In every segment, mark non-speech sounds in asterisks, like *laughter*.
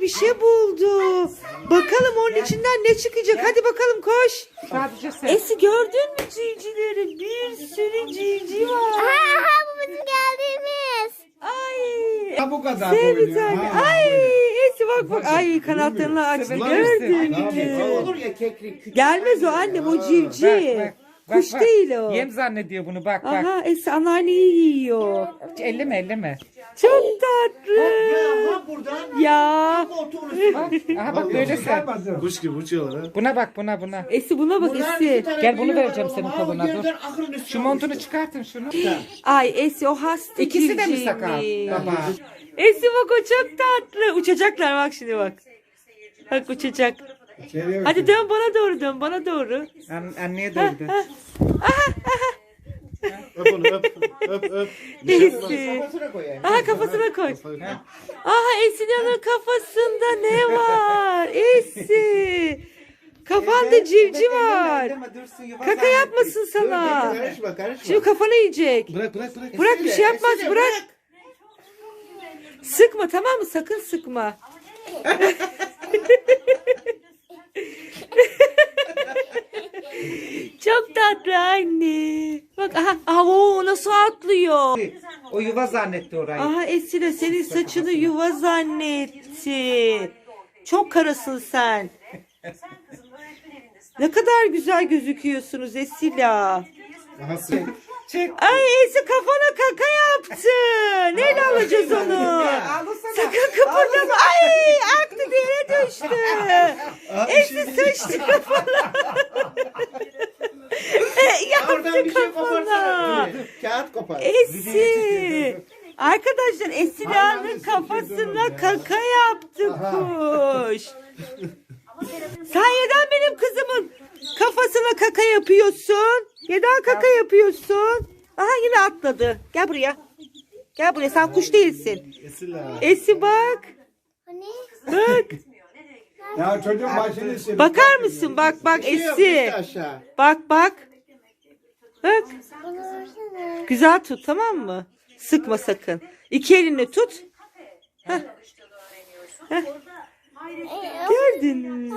bir şey buldu. Bakalım onun içinden ne çıkacak. Hadi bakalım koş. Sadece sen. Esi gördün mü civcivleri? Bir sürü civciv var. Aha bu bizim geldiğimiz. Ay. Ha bu kadar Sev bir oynuyor. tane. Ha. Ay Esi bak bak. Ay kanatlarını açtı. Gördün mü? Olur ya keklik. Gelmez o annem o civciv. Bak, bak, Kuş bak. değil o. Yem zannediyor bunu bak bak. Aha Esi anneanneyi yiyor. Elleme elleme. Çok tatlı. Ya bak buradan. Ya. Bak. Aha bak böyle sen. Kuş gibi uçuyorlar ha. Buna bak buna buna. Esi buna bak Bunlar Esi. tane Gel bunu büyüğü vereceğim senin. Ha, koluna, dur. yerden ahırın üstüne Şu montunu çıkartın şunu. Ay Esi o hasta İkisi de mi civcivmiş. sakal? Tamam. Esi bak o çok tatlı. Uçacaklar bak şimdi bak. Bak uçacak. İçeriye Hadi dön bana doğru dön bana doğru. An anneye doğru dön. Öp onu öp. Öp öp. Esi. Kafasına koyayım. Aha kafasına koy. Aha Esi'nin kafasında ne var? Esi. Kafanda civciv var. Kaka yapmasın Dur, sana. dur, Karışma karışma. Şimdi kafanı yiyecek. Bırak bırak bırak. Bırak bir şey yapmaz bırak. Sıkma tamam mı? Sakın sıkma. *laughs* Çok tatlı anne. Bak aha, aha o nasıl atlıyor. O yuva zannetti orayı. Aha Esile senin saçını yuva zannetti. Çok karasın sen. Ne kadar güzel gözüküyorsunuz Esila. Aha sık. Çek. Ay Esi kafana kaka yaptı. Neyle alacağız onu? Sakın kıpırdama. Ay aktı bir yere düştü. Esi sıçtı kafana. Ha, Oradan Yaptı bir şey koparsana. *laughs* Kağıt kopar. Esi. Arkadaşlar Esilan'ın kafasına kaka yaptı kuş. *laughs* Sen neden benim kızımın kafasına kaka yapıyorsun? Neden kaka yapıyorsun? Aha yine atladı. Gel buraya. Gel buraya sen kuş değilsin. Esi bak. Hani? Bak. Ya çocuğun başını. Bakar mısın? Bak bak şey Esi. aşağı. Bak bak. Bak. Güzel tut tamam mı? Sıkma sakın. İki elini tut. Heh. Heh. Gördün mü?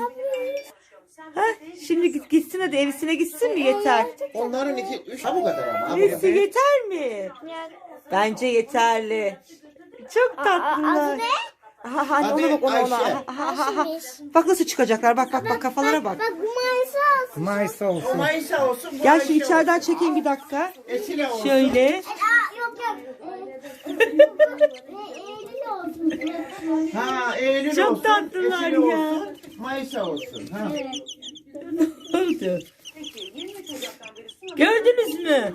Heh, şimdi git, gitsin hadi evisine gitsin mi yeter? Onların iki, üç ha bu kadar ama. Nesi yeter mi? Bence yeterli. Çok tatlılar. Ne? Aha, aha, Adı ona bak ona ona. Ayşe. Aha, aha, aha. Bak nasıl çıkacaklar. Bak bak bak kafalara bak. Bak bu mayısı olsun. Mayıs O olsun. Mayıs'a olsun. bu Gel Ayşe şu içeriden olsun. çekeyim bir dakika. Esile olsun. Şöyle. Aa yok yok. Eylül olsun. Ha Eylül Çok olsun. tatlılar Esile ya. olsun. Mayıs'a olsun. Ha. Oldu. Gördünüz mü?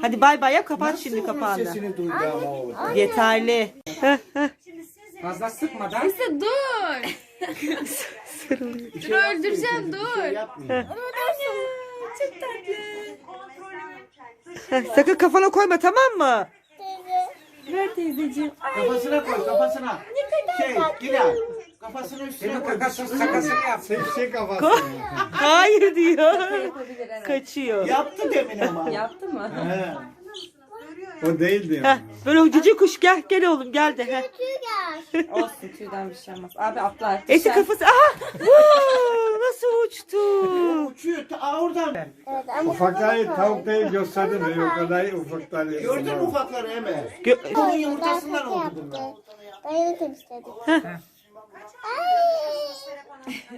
Hadi bay bay yap kapat şimdi kapağını. Sesini duydu ama o. Yeterli. Heh, heh. Fazla sıkmadan. İşte dur. Sarılıyor. Dur öldüreceğim dur. Yapmıyor. Çok tatlı. Sakın kafana koyma tamam mı? Ver teyzeciğim. Kafasına koy kafasına. Şey Gila. Kafasını üstüne koy. kakasını kakasını yap. Sevşek kafası. Hayır diyor. Evet. Kaçıyor. Yaptı demin ama. Yaptı mı? He. O değildi Heh, yani. böyle cici kuş gel gel oğlum gel de. Heh. Gel. Olsun tüyden bir şey olmaz. Abi atlar. Düşer. kafası. Aha! Vuu, nasıl uçtu? *laughs* Uçuyor ta oradan. Evet ama Ufakları tavuk değil gösterdi mi? O kadar ufakları. Gördün mü ufakları hemen? Gö- Bunun yumurtasından oldu bunlar. Dayını temizledik.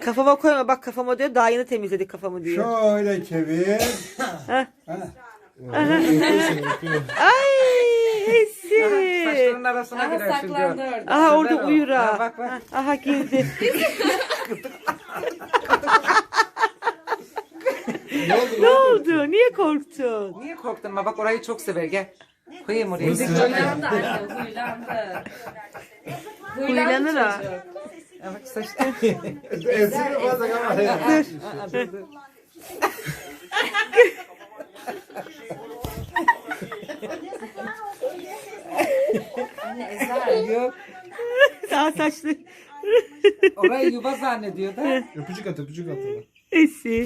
kafama koyma bak kafama diyor daha yeni temizledik kafamı diyor. Şöyle çevir. Heh. Ay. Saçlarının arasına Aha girer şimdi. saklandı orada. Aha orada o. uyur Ha, ha. bak, bak. Aha girdi. ne oldu? Niye korktun? Niye korktun ama bak orayı çok sever gel. Koyayım oraya. Huylandı anne huylandı. Huylanır ha. çocuk. Ha, Bak saçta. Esir fazla ama. Anne ezer. *laughs* Yok. Daha saçlı. Orayı yuva zannediyor da. Öpücük at öpücük at. Esi.